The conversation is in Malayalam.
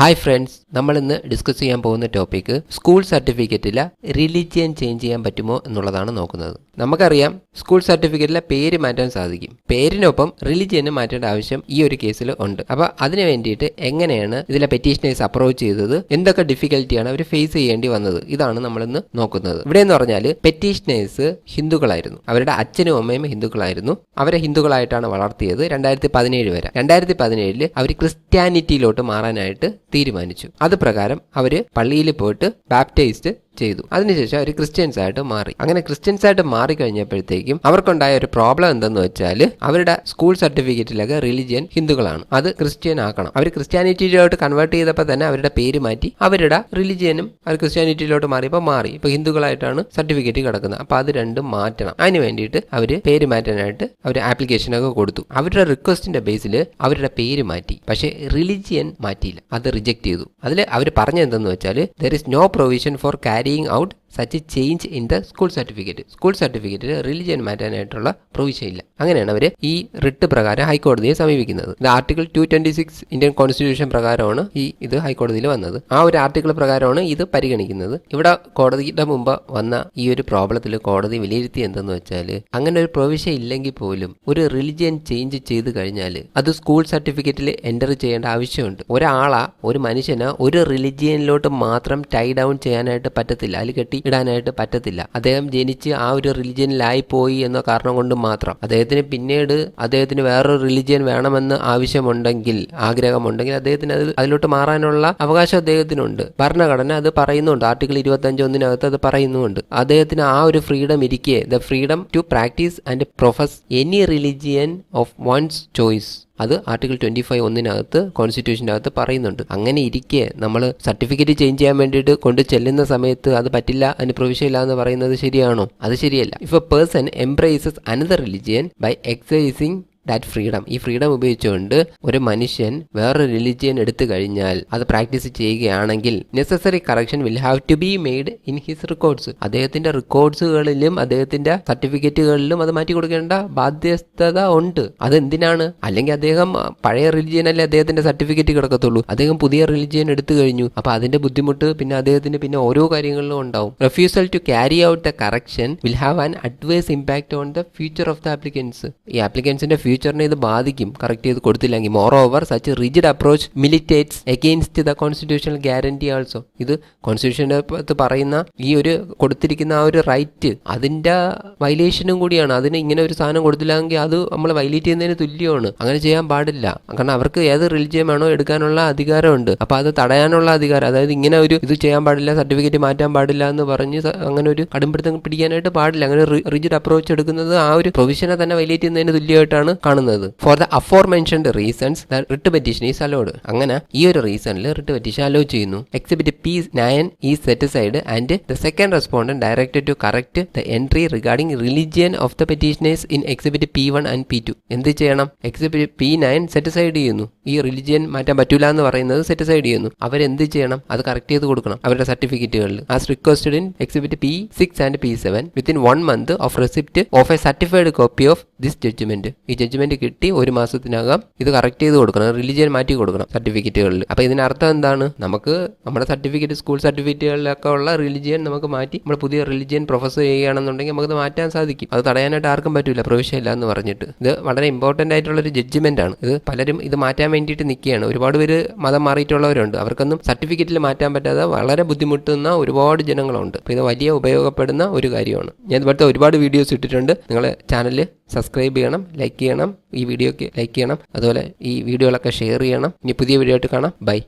ഹായ് ഫ്രണ്ട്സ് നമ്മൾ ഇന്ന് ഡിസ്കസ് ചെയ്യാൻ പോകുന്ന ടോപ്പിക്ക് സ്കൂൾ സർട്ടിഫിക്കറ്റിലെ റിലിജിയൻ ചേഞ്ച് ചെയ്യാൻ പറ്റുമോ എന്നുള്ളതാണ് നോക്കുന്നത്. നമുക്കറിയാം സ്കൂൾ സർട്ടിഫിക്കറ്റിലെ പേര് മാറ്റാൻ സാധിക്കും. പേരിനൊപ്പം റിലിജിയനും മാറ്റേണ്ട ആവശ്യം ഈ ഒരു കേസിൽ ഉണ്ട്. അപ്പോൾ അതിന് വേണ്ടിയിട്ട് എങ്ങനെയാണ് ഇതിലെ പെറ്റീഷനേഴ്സ് അപ്രോച്ച് ചെയ്തത്? എന്തൊക്കെ ഡിഫിക്കൽറ്റിയാണ് അവർ ഫേസ് ചെയ്യേണ്ടി വന്നത്? ഇതാണ് നമ്മൾ ഇന്ന് നോക്കുന്നത്. ഇവിടെ എന്ന് പറഞ്ഞാൽ പെറ്റീഷനേഴ്സ് ഹിന്ദുക്കളായിരുന്നു. അവരുടെ അച്ഛനും അമ്മയും ഹിന്ദുക്കളായിരുന്നു. അവരെ ഹിന്ദുക്കളായിട്ടാണ് വളർത്തിയത് രണ്ടായിരത്തി പതിനേഴ് വരെ. രണ്ടായിരത്തി പതിനേഴിൽ അവർ ക്രിസ്ത്യാനിറ്റിയിലോട്ട് മാറാനായിട്ട് തീരുമാനിച്ചു. അത് പ്രകാരം അവർ പള്ളിയിൽ പോയിട്ട് ബാപ്റ്റൈസ്ഡ് ചെയ്തു. അതിനുശേഷം അവർ ക്രിസ്ത്യൻസ് ആയിട്ട് മാറി. അങ്ങനെ ക്രിസ്ത്യൻസ് ആയിട്ട് മാറി കഴിഞ്ഞപ്പോഴത്തേക്കും അവർക്കുണ്ടായ ഒരു പ്രോബ്ലം എന്തെന്ന് വെച്ചാൽ അവരുടെ സ്കൂൾ സർട്ടിഫിക്കറ്റിലൊക്കെ റിലിജിയൻ ഹിന്ദുക്കളാണ്. അത് ക്രിസ്ത്യൻ ആക്കണം. അവർ ക്രിസ്ത്യാനിറ്റിയിലോട്ട് കൺവേർട്ട് ചെയ്തപ്പോൾ തന്നെ അവരുടെ പേര് മാറ്റി അവരുടെ റിലിജിയനും അവർ ക്രിസ്ത്യാനിറ്റിയിലോട്ട് മാറിയപ്പോൾ മാറി. ഇപ്പൊ ഹിന്ദുക്കളായിട്ടാണ് സർട്ടിഫിക്കറ്റ് കിടക്കുന്നത്. അപ്പോൾ അത് രണ്ടും മാറ്റണം. അതിന് വേണ്ടിയിട്ട് അവർ പേര് മാറ്റാനായിട്ട് അവർ ആപ്ലിക്കേഷനൊക്കെ കൊടുത്തു. അവരുടെ റിക്വസ്റ്റിന്റെ ബേസിൽ അവരുടെ പേര് മാറ്റി. പക്ഷേ റിലിജിയൻ മാറ്റിയില്ല. അത് റിജക്ട് ചെയ്തു. അതിൽ അവർ പറഞ്ഞെന്തെന്ന് വെച്ചാൽ there is no provision for carrying out such change in the school certificate school സർട്ടിഫിക്കറ്റിൽ religion മാറ്റാനായിട്ടുള്ള പ്രൊവിഷൻ ഇല്ല. അങ്ങനെയാണ് അവർ ഈ റിട്ട് പ്രകാരം ഹൈക്കോടതിയെ സമീപിക്കുന്നത്. ഇത് article two twenty six Indian constitution പ്രകാരമാണ് ഈ ഇത് ഹൈക്കോടതിയിൽ വന്നത്. ആ ഒരു ആർട്ടിക്കിൾ പ്രകാരമാണ് ഇത് പരിഗണിക്കുന്നത്. ഇവിടെ കോടതിയുടെ മുമ്പ് വന്ന ഈ ഒരു പ്രോബ്ലത്തിൽ കോടതി വിലയിരുത്തി എന്തെന്ന് വെച്ചാൽ അങ്ങനെ ഒരു പ്രൊവിഷൻ ഇല്ലെങ്കിൽ പോലും ഒരു റിലിജിയൻ ചേഞ്ച് ചെയ്ത് കഴിഞ്ഞാൽ അത് സ്കൂൾ സർട്ടിഫിക്കറ്റിൽ എന്റർ ചെയ്യേണ്ട ആവശ്യമുണ്ട്. ഒരാളാ ഒരു മനുഷ്യനെ ഒരു റിലിജിയനിലോട്ട് മാത്രം ടൈ ഡൗൺ ചെയ്യാനായിട്ട് പറ്റത്തില്ല. അതിൽ കെട്ടി ഇടാനായിട്ട് പറ്റത്തില്ല. അദ്ദേഹം ജനിച്ച് ആ ഒരു റിലിജിയനിലായി പോയി എന്ന കാരണം കൊണ്ട് മാത്രം. അദ്ദേഹത്തിന് പിന്നീട് അദ്ദേഹത്തിന് വേറൊരു റിലിജിയൻ വേണമെന്ന് ആവശ്യമുണ്ടെങ്കിൽ ആഗ്രഹമുണ്ടെങ്കിൽ അദ്ദേഹത്തിന് അത് അതിലോട്ട് മാറാനുള്ള അവകാശം അദ്ദേഹത്തിനുണ്ട്. ഭരണഘടന അത് പറയുന്നുണ്ട്. ആർട്ടിക്കിൾ ഇരുപത്തി അഞ്ച് ഒന്നിനകത്ത് അത് പറയുന്നുണ്ട്. അദ്ദേഹത്തിന് ആ ഒരു ഫ്രീഡം ഇരിക്കെ. The freedom to practise and profess any religion of one's choice അത് ആർട്ടിക്കിൾ ട്വന്റി ഫൈവ് ഒന്നിനകത്ത് കോൺസ്റ്റിറ്റ്യൂഷന്റെ അകത്ത് പറയുന്നുണ്ട്. അങ്ങനെ ഇരിക്കെ നമ്മൾ സർട്ടിഫിക്കറ്റ് ചേഞ്ച് ചെയ്യാൻ വേണ്ടിയിട്ട് കൊണ്ട് ചെല്ലുന്ന സമയത്ത് അത് പറ്റില്ല അതിന് പ്രൊവിഷൻ ഇല്ല എന്ന് പറയുന്നത് ശരിയാണോ? അത് ശരിയല്ല. If a person embraces another religion by exercising that freedom ഈ ഫ്രീഡം ഉപയോഗിച്ചുകൊണ്ട് ഒരു മനുഷ്യൻ വേറൊരു റിലിജിയൻ എടുത്തു കഴിഞ്ഞാൽ അത് പ്രാക്ടീസ് ചെയ്യുകയാണെങ്കിൽ necessary correction will have to be made in his records അദ്ദേഹത്തിന്റെ റെക്കോർഡ്സുകളിലും അദ്ദേഹത്തിന്റെ സർട്ടിഫിക്കറ്റുകളിലും അത് മാറ്റി കൊടുക്കേണ്ട ബാധ്യസ്ഥത ഉണ്ട്. അതെന്തിനാണ് അല്ലെങ്കിൽ അദ്ദേഹം പഴയ റിലിജിയൻ അല്ലേ അദ്ദേഹത്തിന്റെ സർട്ടിഫിക്കറ്റ് കിടക്കത്തുള്ളൂ. അദ്ദേഹം പുതിയ റിലിജിയൻ എടുത്തു കഴിഞ്ഞു. അപ്പൊ അതിന്റെ ബുദ്ധിമുട്ട് പിന്നെ അദ്ദേഹത്തിന് പിന്നെ ഓരോ കാര്യങ്ങളിലും ഉണ്ടാവും. Refusal to carry out the correction will have an adverse impact on the future of the applicants ഈ ആപ്ലിക്കൻസിന്റെ ഫ്യൂച്ചറിനെ ഇത് ബാധിക്കും. കറക്റ്റ് ചെയ്ത് കൊടുത്തില്ലെങ്കിൽ moreover such rigid approach militates against the constitutional guarantee also ഇത് കോൺസ്റ്റിറ്റ്യൂഷന്റെ അകത്ത് പറയുന്ന ഈ ഒരു കൊടുത്തിരിക്കുന്ന ആ ഒരു റൈറ്റ് അതിന്റെ വൈലേഷനും കൂടിയാണ്. അതിന് ഇങ്ങനെ ഒരു സാധനം കൊടുത്തില്ലെങ്കിൽ അത് നമ്മൾ വൈലേറ്റ് ചെയ്യുന്നതിന് തുല്യമാണ്. അങ്ങനെ ചെയ്യാൻ പാടില്ല. കാരണം അവർക്ക് ഏത് റിലിജിയൻ വേണോ എടുക്കാനുള്ള അധികാരമുണ്ട്. അപ്പൊ അത് തടയാനുള്ള അധികാരം അതായത് ഇങ്ങനെ ഒരു ഇത് ചെയ്യാൻ പാടില്ല സർട്ടിഫിക്കറ്റ് മാറ്റാൻ പാടില്ല എന്ന് പറഞ്ഞ് അങ്ങനെ ഒരു കടുംപിടുത്തം പിടിക്കാനായിട്ട് പാടില്ല. അങ്ങനെ റിജിഡ് അപ്രോച്ച് എടുക്കുന്നത് ആ ഒരു പ്രൊവിഷനെ തന്നെ വൈലേറ്റ് ചെയ്യുന്നതിന് തുല്യമായിട്ടാണ് കാണുന്നത്. For the aforementioned reasons writ petition is allowed അങ്ങനെ ഈ ഒരു റീസണിൽ റിട്ട് പെറ്റീഷൻ അലോ ചെയ്യുന്നു. എക്സിബിറ്റ് പി നയൻ ഈ set side and the second respondent directed to correct the entry regarding religion of the petitioners in exhibit P one and P two എന്ത് ചെയ്യണം? Exhibit P nine set side ചെയ്യുന്നു. ഈ റിലിജിയൻ മാറ്റാൻ പറ്റൂല എന്ന് പറയുന്നത് സെറ്റ് സൈഡ് ചെയ്യുന്നു. അവരെന്ത് ചെയ്യണം? അത് കറക്റ്റ് ചെയ്ത് കൊടുക്കണം അവരുടെ സർട്ടിഫിക്കറ്റുകളിൽ as requested in exhibit P six and P seven within one month of receipt of a certified copy of this judgment ഈ ജഡ്ജ്മെന്റ് കിട്ടി ഒരു മാസത്തിനകം ഇത് കറക്റ്റ് ചെയ്ത് കൊടുക്കണം റിലിജിയൻ മാറ്റി കൊടുക്കണം സർട്ടിഫിക്കറ്റുകളിൽ അപ്പൊ ഇതിനർത്ഥം എന്താണ്? നമുക്ക് നമ്മുടെ സർട്ടിഫിക്കറ്റ് സ്കൂൾ സർട്ടിഫിക്കറ്റുകളിലൊക്കെ ഉള്ള റിലിജിയൻ നമുക്ക് മാറ്റി നമ്മൾ പുതിയ റിലിജിയൻ പ്രൊഫസർ ചെയ്യുകയാണെന്നുണ്ടെങ്കിൽ നമുക്ക് മാറ്റാൻ സാധിക്കും. അത് തടയാനായിട്ട് ആർക്കും പറ്റില്ല പ്രൊവിഷൻ ഇല്ല എന്ന് പറഞ്ഞിട്ട്. ഇത് വളരെ ഇമ്പോർട്ടന്റ് ആയിട്ടുള്ള ഒരു ജഡ്ജ്മെന്റ് ആണ്. ഇത് പലരും ഇത് മാറ്റാൻ വേണ്ടിയിട്ട് നിൽക്കുകയാണ്. ഒരുപാട് പേര് മതം മാറിയിട്ടുള്ളവരുണ്ട്. അവർക്കൊന്നും സർട്ടിഫിക്കറ്റിൽ മാറ്റാൻ പറ്റാതെ വളരെ ബുദ്ധിമുട്ടുന്ന ഒരുപാട് ജനങ്ങളുണ്ട്. അപ്പോൾ ഇത് വലിയ ഉപയോഗപ്പെടുന്ന ഒരു കാര്യമാണ്. ഞാൻ ഇവിടുത്തെ ഒരുപാട് വീഡിയോസ് ഇട്ടിട്ടുണ്ട്. നിങ്ങളെ ചാനൽ സബ്സ്ക്രൈബ് ചെയ്യണം ലൈക്ക് ചെയ്യണം. ഈ വീഡിയോക്ക് ലൈക്ക് ചെയ്യണം. അതുപോലെ ഈ വീഡിയോകളൊക്കെ ഷെയർ ചെയ്യണം. ഇനി പുതിയ വീഡിയോ ആയിട്ട് കാണാം. ബൈ